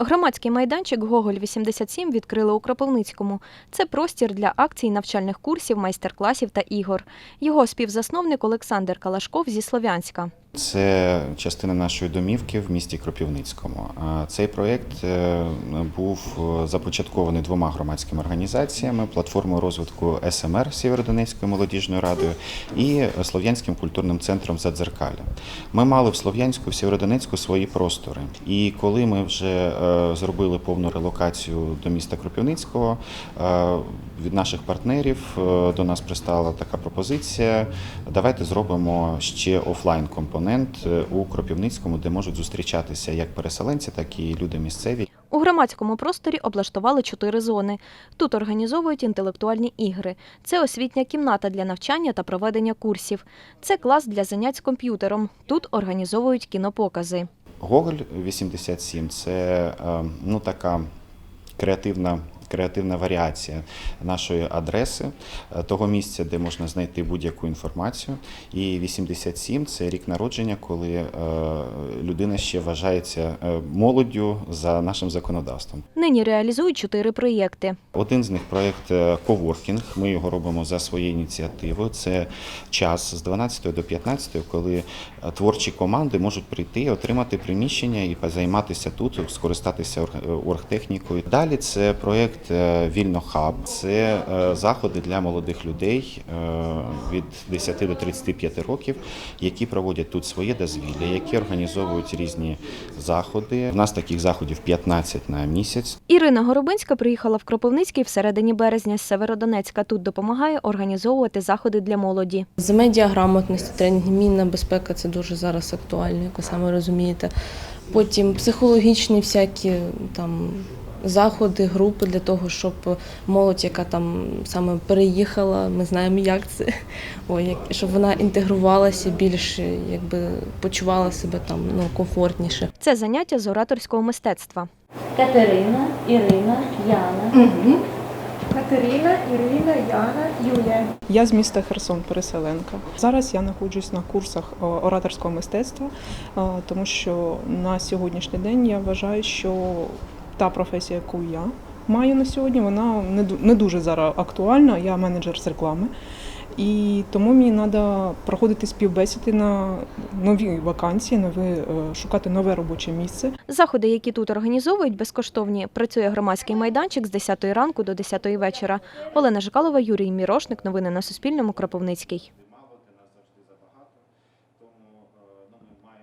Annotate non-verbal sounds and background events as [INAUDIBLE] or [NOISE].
Громадський майданчик Гоголь 87 відкрили у Кропивницькому. Це простір для акцій, навчальних курсів, майстер-класів та ігор. Його співзасновник Олександр Калашков зі Слов'янська. Це частина нашої домівки в місті Кропивницькому. А Цей проєкт е, був е, започаткований двома громадськими організаціями: платформою розвитку СМР Сєвєродонецькою молодіжною радою і Слов'янським культурним центром Задзеркаля. Ми мали в Слов'янську, в Сєвєродонецьку свої простори. І коли ми вже е, зробили повну релокацію до міста Кропивницького, е, від наших партнерів до нас пристала така пропозиція. Давайте зробимо ще офлайн компонент е, у Кропивницькому, де можуть зустрічатися як переселенці, так і люди місцеві. У громадському просторі облаштували чотири зони. Тут організовують інтелектуальні ігри. Це освітня кімната для навчання та проведення курсів. Це клас для занять з комп'ютером. Тут організовують кінопокази. Гоголь 87 це е, ну така креативна. Креативна варіація нашої адреси, е, того місця, де можна знайти будь-яку інформацію. І 87 – це рік народження, коли е, людина ще вважається е, молоддю за нашим законодавством. Нині реалізують чотири проєкти. Один з них проєкт коворкінг. Ми його робимо за своєю ініціативою. Це час з 12 до 15, коли творчі команди можуть прийти, отримати приміщення і позайматися тут, скористатися оргтехнікою. Далі це проєкт е, Вільно Хаб. Це е, заходи для молодих людей е, від 10 до 35 років, які проводять тут своє дозвілля, які організовують різні заходи. У нас таких заходів 15 на місяць. Ірина Горобинська приїхала в Кропивницький всередині березня з Северодонецька. Тут допомагає організовувати заходи для молоді. З медіаграмотності, тренінг мінна безпека це дуже зараз актуально, як ви саме розумієте. Потім психологічні всякі там заходи, групи для того, щоб молодь, яка там саме переїхала, ми знаємо, як це, [LAUGHS] ой, як, щоб вона інтегрувалася більше, якби почувала себе там ну, комфортніше. Це заняття з ораторського мистецтва. Катерина, Ірина, Яна. Угу. Катерина, Ірина, Яна, Юлія. Я з міста Херсон, переселенка. Зараз я знаходжусь на курсах ораторського мистецтва, е, тому що на сьогоднішній день я вважаю, що та професія, яку я маю на сьогодні, вона не дуже зараз актуальна. Я менеджер з реклами. І тому мені треба проходити співбесіди на нові вакансії, нові, е, шукати нове робоче місце. Заходи, які тут організовують, безкоштовні. Працює громадський майданчик з 10 ранку до 10 вечора. Олена Жикалова, Юрій Мірошник. Новини на Суспільному. Кропивницький.